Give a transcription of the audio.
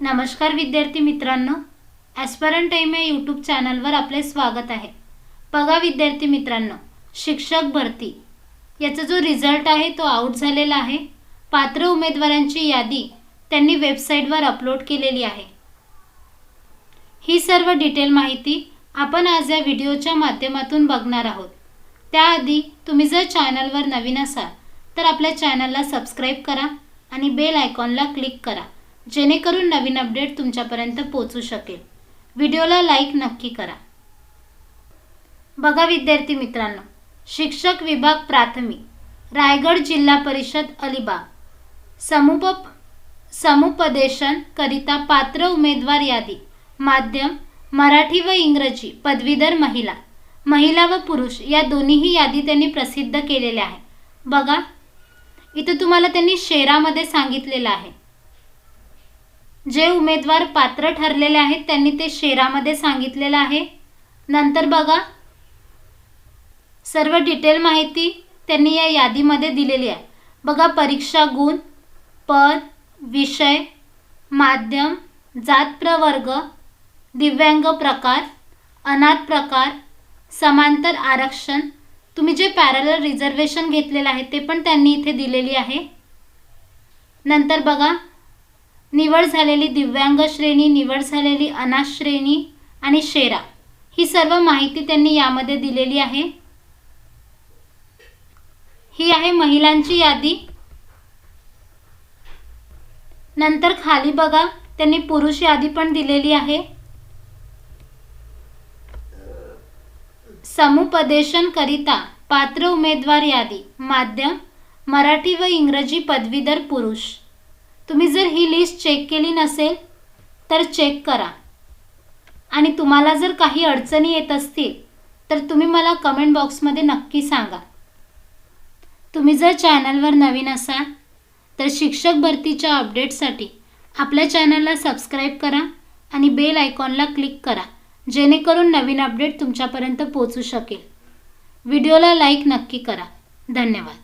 नमस्कार विद्यार्थी मित्रांनो ॲस्परंट टाईम या यूट्यूब चॅनलवर आपले स्वागत आहे. बघा विद्यार्थी मित्रांनो शिक्षक भरती. याचा जो रिझल्ट आहे तो आऊट झालेला आहे. पात्र उमेदवारांची यादी त्यांनी वेबसाईटवर अपलोड केलेली आहे. ही सर्व डिटेल माहिती आपण आज या व्हिडिओच्या माध्यमातून बघणार आहोत. त्याआधी तुम्ही जर चॅनलवर नवीन असाल तर आपल्या चॅनलला सबस्क्राईब करा आणि बेल आयकॉनला क्लिक करा. जेणेकरून नवीन अपडेट तुमच्यापर्यंत पोचू शकेल. व्हिडिओला लाईक नक्की करा. बघा विद्यार्थी मित्रांनो शिक्षक विभाग प्राथमिक रायगड जिल्हा परिषद अलिबाग. समुप समुपदेशन करिता पात्र उमेदवार यादी माध्यम मराठी व इंग्रजी पदवीधर महिला महिला व पुरुष या दोन्हीही यादी त्यांनी प्रसिद्ध केलेल्या आहे बघा इथं तुम्हाला त्यांनी शेरामध्ये सांगितलेलं आहे. जे उमेदवार पात्र ठरलेले आहेत त्यांनी ते शेरामध्ये सांगितलेलं आहे. नंतर बघा. सर्व डिटेल माहिती त्यांनी या यादीमध्ये दिलेली आहे. बघा परीक्षा गुण पद विषय माध्यम जात प्रवर्ग दिव्यांग प्रकार अनाथ प्रकार समांतर आरक्षण तुम्ही जे पॅरल रिझर्वेशन घेतलेलं आहे ते पण त्यांनी इथे दिलेली आहे. नंतर बघा. निवड झालेली दिव्यांग श्रेणी निवड झालेली अनाथ श्रेणी आणि शेरा. ही सर्व माहिती त्यांनी यामध्ये दिलेली आहे. ही आहे महिलांची यादी. नंतर खाली बघा त्यांनी पुरुष यादी पण दिलेली आहे. समुपदेशन करिता पात्र उमेदवार यादी. माध्यम मराठी व इंग्रजी पदवीधर पुरुष. तुम्ही जर ही लिस्ट चेक केली नसेल तर चेक करा. आणि तुम्हाला जर काही अडचणी येत असतील तर तुम्ही मला कमेंट बॉक्समध्ये नक्की सांगा. तुम्ही जर चॅनलवर नवीन असाल तर शिक्षक भरतीच्या अपडेटसाठी आपल्या चॅनलला सबस्क्राईब करा आणि बेल आयकॉनला क्लिक करा जेणेकरून नवीन अपडेट तुमच्यापर्यंत पोचू शकेल. व्हिडिओला लाईक नक्की करा. धन्यवाद.